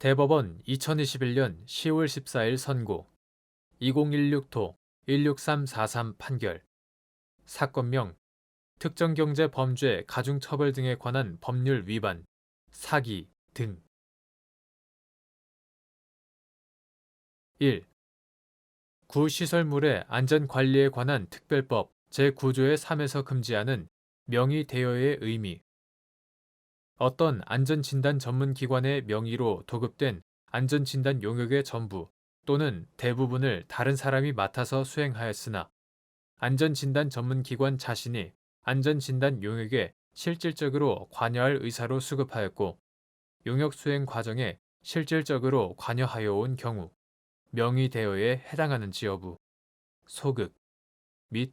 대법원 2021년 10월 14일 선고. 2016도 16343 판결. 사건명. 특정경제 범죄 가중처벌 등에 관한 법률 위반. 사기 등. 1. 구시설물의 안전관리에 관한 특별법 제9조의 3에서 금지하는 명의 대여의 의미 어떤 안전진단 전문기관의 명의로 도급된 안전진단 용역의 전부 또는 대부분을 다른 사람이 맡아서 수행하였으나 안전진단 전문기관 자신이 안전진단 용역에 실질적으로 관여할 의사로 수급하였고 용역 수행 과정에 실질적으로 관여하여 온 경우 명의 대여에 해당하는지 여부 소급 및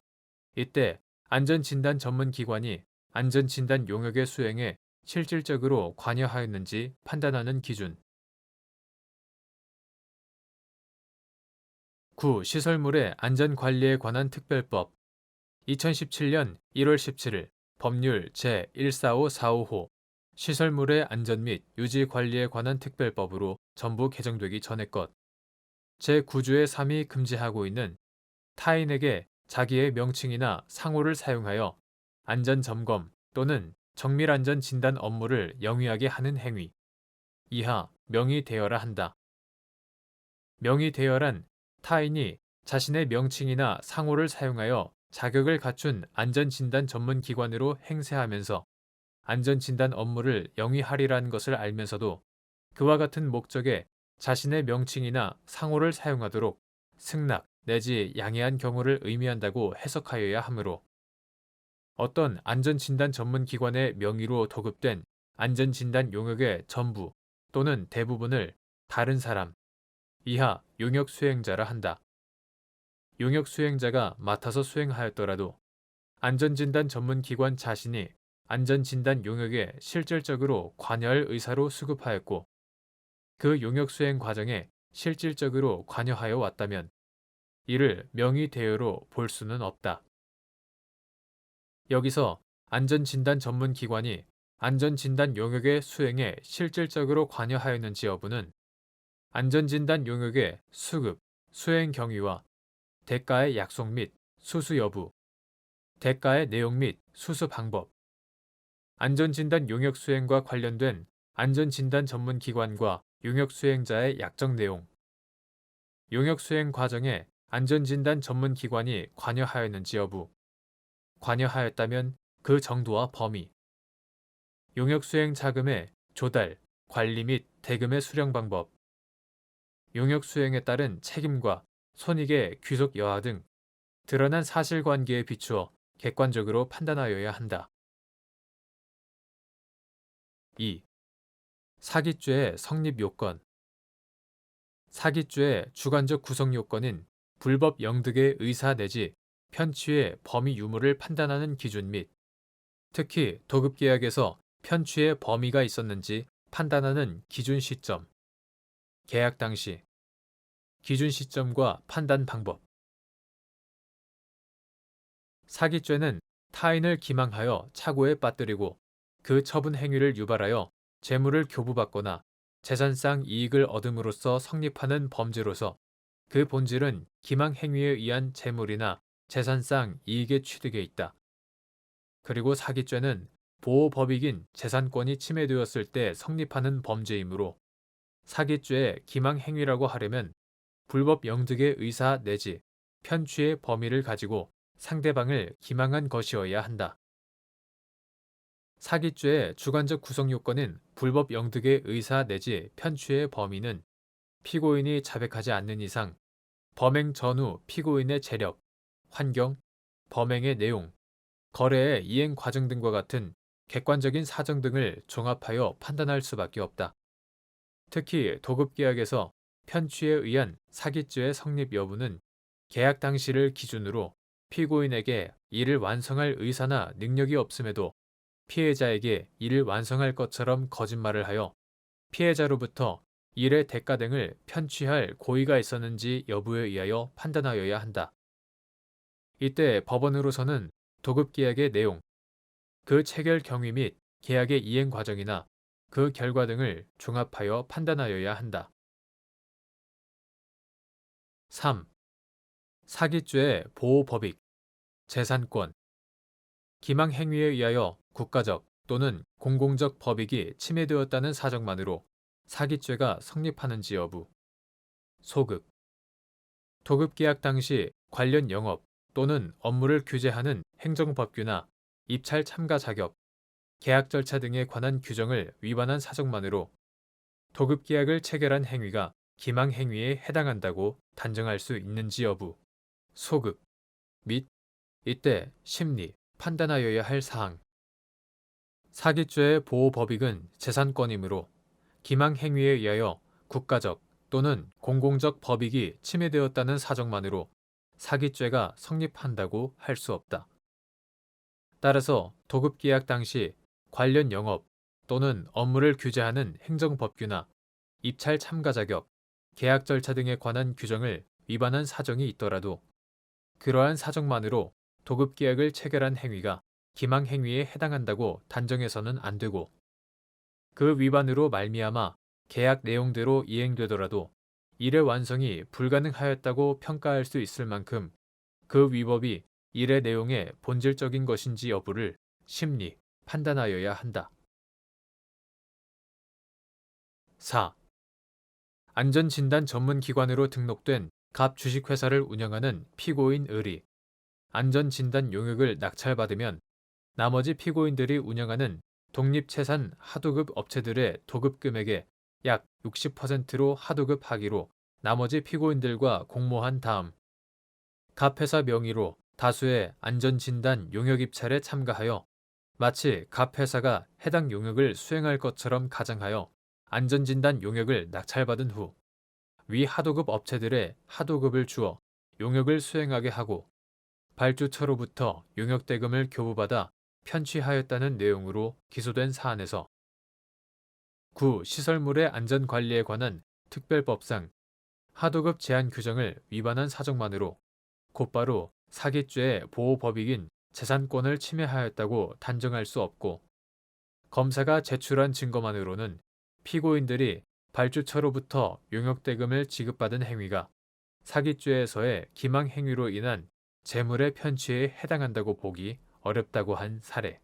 이때 안전진단 전문기관이 안전진단 용역의 수행에 실질적으로 관여하였는지 판단하는 기준. 9. 시설물의 안전관리에 관한 특별법 2017년 1월 17일 법률 제145455호 시설물의 안전 및 유지 관리에 관한 특별법으로 전부 개정되기 전의 것. 제9조의 3이 금지하고 있는 타인에게 자기의 명칭이나 상호를 사용하여 안전 점검 또는 정밀안전 진단 업무를 영위하게 하는 행위. 이하 명의 대여라 한다. 명의 대여란 타인이 자신의 명칭이나 상호를 사용하여 자격을 갖춘 안전진단 전문 기관으로 행세하면서 안전진단 업무를 영위하리라는 것을 알면서도 그와 같은 목적에 자신의 명칭이나 상호를 사용하도록 승낙 내지 양해한 경우를 의미한다고 해석하여야 하므로 어떤 안전진단 전문 기관의 명의로 도급된 안전진단 용역의 전부 또는 대부분을 다른 사람 이하 용역 수행자라 한다. 용역 수행자가 맡아서 수행하였더라도 안전진단 전문 기관 자신이 안전진단 용역에 실질적으로 관여할 의사로 수급하였고 그 용역 수행 과정에 실질적으로 관여하여 왔다면 이를 명의 대여로 볼 수는 없다. 여기서 안전진단 전문 기관이 안전진단 용역의 수행에 실질적으로 관여하였는지 여부는 안전진단 용역의 수급, 수행 경위와 대가의 약속 및 수수 여부, 대가의 내용 및 수수 방법, 안전진단 용역 수행과 관련된 안전진단 전문 기관과 용역 수행자의 약정 내용, 용역 수행 과정에 안전진단 전문 기관이 관여하였는지 여부, 관여하였다면 그 정도와 범위, 용역 수행 자금의 조달, 관리 및 대금의 수령 방법, 용역 수행에 따른 책임과 손익의 귀속 여하 등 드러난 사실관계에 비추어 객관적으로 판단하여야 한다. 2. 사기죄의 성립 요건 사기죄의 주관적 구성 요건인 불법 영득의 의사 내지 편취의 범위 유무를 판단하는 기준 및 특히 도급 계약에서 편취의 범위가 있었는지 판단하는 기준 시점, 계약 당시, 기준 시점과 판단 방법. 사기죄는 타인을 기망하여 착오에 빠뜨리고 그 처분 행위를 유발하여 재물을 교부받거나 재산상 이익을 얻음으로써 성립하는 범죄로서 그 본질은 기망 행위에 의한 재물이나 재산상 이익의 취득에 있다. 그리고 사기죄는 보호법익인 재산권이 침해되었을 때 성립하는 범죄이므로 사기죄의 기망 행위라고 하려면 불법 영득의 의사 내지 편취의 범위를 가지고 상대방을 기망한 것이어야 한다. 사기죄의 주관적 구성 요건인 불법 영득의 의사 내지 편취의 범위는 피고인이 자백하지 않는 이상 범행 전후 피고인의 재력, 환경, 범행의 내용, 거래의 이행 과정 등과 같은 객관적인 사정 등을 종합하여 판단할 수밖에 없다. 특히 도급 계약에서 편취에 의한 사기죄의 성립 여부는 계약 당시를 기준으로 피고인에게 이를 완성할 의사나 능력이 없음에도 피해자에게 이를 완성할 것처럼 거짓말을 하여 피해자로부터 일의 대가 등을 편취할 고의가 있었는지 여부에 의하여 판단하여야 한다. 이때 법원으로서는 도급 계약의 내용, 그 체결 경위 및 계약의 이행 과정이나 그 결과 등을 종합하여 판단하여야 한다. 3. 사기죄의 보호법익, 재산권, 기망 행위에 의하여 국가적 또는 공공적 법익이 침해되었다는 사정만으로 사기죄가 성립하는지 여부, 소급, 도급 계약 당시 관련 영업 또는 업무를 규제하는 행정법규나 입찰 참가 자격, 계약 절차 등에 관한 규정을 위반한 사정만으로 도급 계약을 체결한 행위가 기망 행위에 해당한다고 단정할 수 있는지 여부, 소급 및 이때 심리, 판단하여야 할 사항. 사기죄의 보호 법익은 재산권이므로 기망 행위에 의하여 국가적 또는 공공적 법익이 침해되었다는 사정만으로 사기죄가 성립한다고 할 수 없다. 따라서 도급계약 당시 관련 영업 또는 업무를 규제하는 행정법규나 입찰 참가 자격, 계약 절차 등에 관한 규정을 위반한 사정이 있더라도 그러한 사정만으로 도급계약을 체결한 행위가 기망 행위에 해당한다고 단정해서는 안 되고 그 위반으로 말미암아 계약 내용대로 이행되더라도 일의 완성이 불가능하였다고 평가할 수 있을 만큼 그 위법이 일의 내용의 본질적인 것인지 여부를 심리, 판단하여야 한다. 4. 안전진단 전문기관으로 등록된 갑 주식회사를 운영하는 피고인 의리, 안전진단 용역을 낙찰받으면 나머지 피고인들이 운영하는 독립채산 하도급 업체들의 도급 금액의 약 60%로 하도급 하기로 나머지 피고인들과 공모한 다음 갑 회사 명의로 다수의 안전진단 용역 입찰에 참가하여 마치 갑 회사가 해당 용역을 수행할 것처럼 가정하여 안전진단 용역을 낙찰받은 후 위 하도급 업체들의 하도급을 주어 용역을 수행하게 하고 발주처로부터 용역 대금을 교부받아 편취하였다는 내용으로 기소된 사안에서 구 시설물의 안전 관리에 관한 특별법상 하도급 제한 규정을 위반한 사정만으로 곧바로 사기죄의 보호법익인 재산권을 침해하였다고 단정할 수 없고 검사가 제출한 증거만으로는 피고인들이 발주처로부터 용역대금을 지급받은 행위가 사기죄에서의 기망 행위로 인한 재물의 편취에 해당한다고 보기 어렵다고 한 사례.